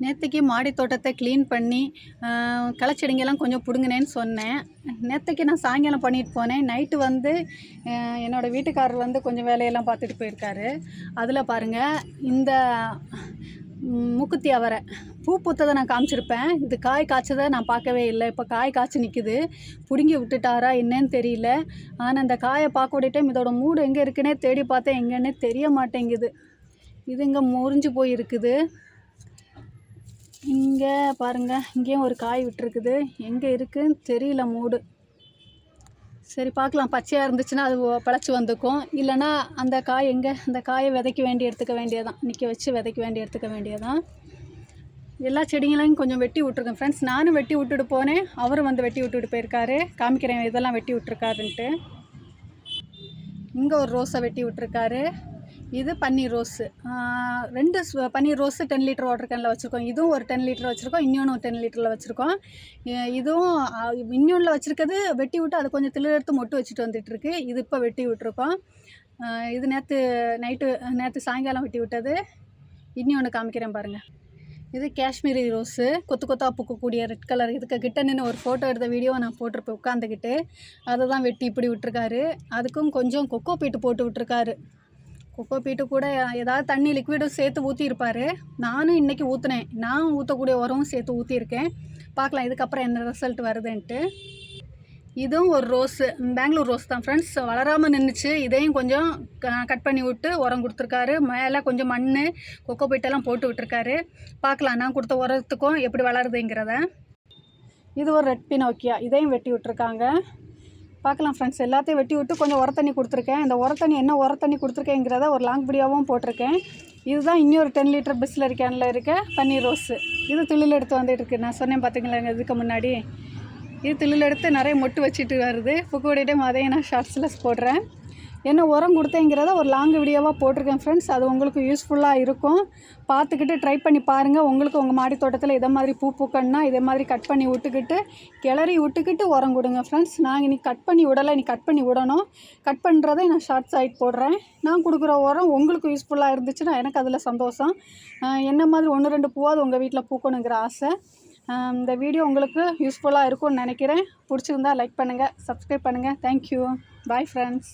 நேற்றுக்கு மாடி தோட்டத்தை க்ளீன் பண்ணி ஆஹ், களைச்செடிங்கெல்லாம் கொஞ்சம் பிடுங்கினேன்னு சொன்னேன். நேற்றுக்கு நான் சாயங்காலம் பண்ணிட்டு போனேன். நைட்டு வந்து என்னோடய வீட்டுக்காரர் வந்து கொஞ்சம் வேலையெல்லாம் பார்த்துட்டு போயிருக்காரு. அதில் பாருங்கள் இந்த மூக்குத்தி அவரை. பூ பூத்ததை நான் காமிச்சிருப்பேன். இது காய் காய்ச்சதை நான் பார்க்கவே இல்லை. இப்போ காய் காய்ச்சி நிற்குது பிடுங்கி விட்டுட்டாரா என்னன்னு தெரியல. ஆனால் இந்த காயை பார்க்க டைம் இதோட மூடு எங்கே இருக்குன்னே தேடி பார்த்தேன் எங்கன்னே தெரிய மாட்டேங்குது. இது இங்கே முறிஞ்சு போயிருக்குது. இங்கே பாருங்கள் இங்கேயும் ஒரு காய் விட்டுருக்குது. எங்கே இருக்குன்னு தெரியல மூடு. சரி பார்க்கலாம். பச்சையாக இருந்துச்சுன்னா அது பழச்சி வந்துக்கும். இல்லைன்னா அந்த காய் எங்கே? அந்த காயை விதைக்க வேண்டி எடுத்துக்க வேண்டியதான் நிற்க வச்சு விதைக்க வேண்டி எடுத்துக்க வேண்டியதான் எல்லா செடிங்களையும் கொஞ்சம் வெட்டி விட்ருக்கேன் ஃப்ரெண்ட்ஸ் நானும் வெட்டி விட்டுட்டு போனேன். அவரும் வந்து வெட்டி விட்டுட்டு போயிருக்காரு. காமிக்கிறேன் இதெல்லாம் வெட்டி விட்ருக்காருன்ட்டு இங்கே ஒரு ரோஸை வெட்டி விட்ருக்காரு இது பன்னீர் ரோஸு ரெண்டு பன்னீர் ரோஸு டென் லிட்டர் வாட்டர் கேனில் வச்சுருக்கோம். இதுவும் ஒரு டென் லிட்டர் வச்சுருக்கோம். இன்னொன்று டென் லிட்டரில் வச்சுருக்கோம். இதுவும் இன்னொன்றில் வச்சுருக்கிறது வெட்டி விட்டு அது கொஞ்சம் திளு எடுத்து மொட்டு வச்சுட்டு வந்துட்டுருக்கு. இது இப்போ வெட்டி விட்டுருக்கோம். இது நேற்று நைட்டு நேற்று சாயங்காலம் வெட்டி விட்டது. இன்னொன்று காமிக்கிறேன் பாருங்கள் இது காஷ்மீரி ரோஸு கொத்து கொத்தா பூக்கக்கூடிய ரெட் கலர். இதுக்கு கிட்ட நின்று ஒரு ஃபோட்டோ எடுத்த வீடியோ நான் போட்டிருப்பேன் உட்காந்துக்கிட்டு அதை தான் வெட்டி இப்படி விட்டுருக்காரு. அதுக்கும் கொஞ்சம் கொக்கோ பீட்டு போட்டு விட்டுருக்காரு. கொக்கோ பீட்டு கூட ஏதாவது தண்ணி லிக்விடும் சேர்த்து ஊற்றிருப்பார் நானும் இன்றைக்கி ஊற்றுனேன் நான் ஊற்றக்கூடிய உரமும் சேர்த்து ஊற்றிருக்கேன் பார்க்கலாம் இதுக்கப்புறம் என்ன ரிசல்ட் வருதுன்ட்டு. இதுவும் ஒரு ரோஸு பெங்களூர் ரோஸ் தான் ஃப்ரெண்ட்ஸ் வளராமல் நின்றுச்சு இதையும் கொஞ்சம் கட் பண்ணி விட்டு உரம் கொடுத்துருக்காரு. மேலே கொஞ்சம் மண் கொக்கோ பீட்டெல்லாம் போட்டு விட்டுருக்காரு. பார்க்கலாம் நான் கொடுத்த உரத்துக்கும் எப்படி வளருதுங்கிறத. இது ஒரு ரெட் பினோக்கியா இதையும் வெட்டி விட்டுருக்காங்க. பார்க்கலாம் ஃப்ரெண்ட்ஸ் எல்லாத்தையும் வெட்டி விட்டு கொஞ்சம் உரத்தண்ணி கொடுத்துருக்கேன். இந்த உரத்தண்ணி என்ன உரத்தண்ணி கொடுத்துருக்கேங்கிறத ஒரு லாங் வீடியோவும் போட்டிருக்கேன். இதுதான் இன்னொரு டென் லிட்டர் பிஸ்லரி கேனில் இருக்க பன்னீர் ரோஸு இது துளில் எடுத்து வந்துட்டு இருக்கு நான் சொன்னேன் பார்த்தீங்களா இதுக்கு முன்னாடி? இது துளில் எடுத்து நிறைய மொட்டு வச்சுட்டு வருது. புக்கூடைய அதையும் நான் ஷார்ட்ஸில் போடுறேன். என்ன உரம் கொடுத்தேங்கிறத ஒரு லாங் வீடியோவாக போட்டிருக்கேன் ஃப்ரெண்ட்ஸ் அது உங்களுக்கு யூஸ்ஃபுல்லாக இருக்கும். பார்த்துக்கிட்டு ட்ரை பண்ணி பாருங்கள் உங்களுக்கு உங்கள் மாடி தோட்டத்தில் இதை மாதிரி பூ பூக்கணுன்னா இதே மாதிரி கட் பண்ணி விட்டுக்கிட்டு கிளறி விட்டுக்கிட்டு உரம் கொடுங்க ஃப்ரெண்ட்ஸ் நான் இன்னைக்கு கட் பண்ணி விடலை. நீ கட் பண்ணி விடணும். கட் பண்ணுறதை நான் ஷார்ட் சைட் போடுறேன். நான் கொடுக்குற உரம் உங்களுக்கு யூஸ்ஃபுல்லாக இருந்துச்சுன்னா எனக்கு அதில் சந்தோஷம். என்ன மாதிரி ஒன்று ரெண்டு பூவாவது உங்கள் வீட்டில் பூக்கணுங்கிற ஆசை. இந்த வீடியோ உங்களுக்கு யூஸ்ஃபுல்லாக இருக்கும்னு நினைக்கிறேன். பிடிச்சிருந்தா லைக் பண்ணுங்கள் சப்ஸ்கிரைப் பண்ணுங்கள் தேங்க்யூ பாய் ஃப்ரெண்ட்ஸ்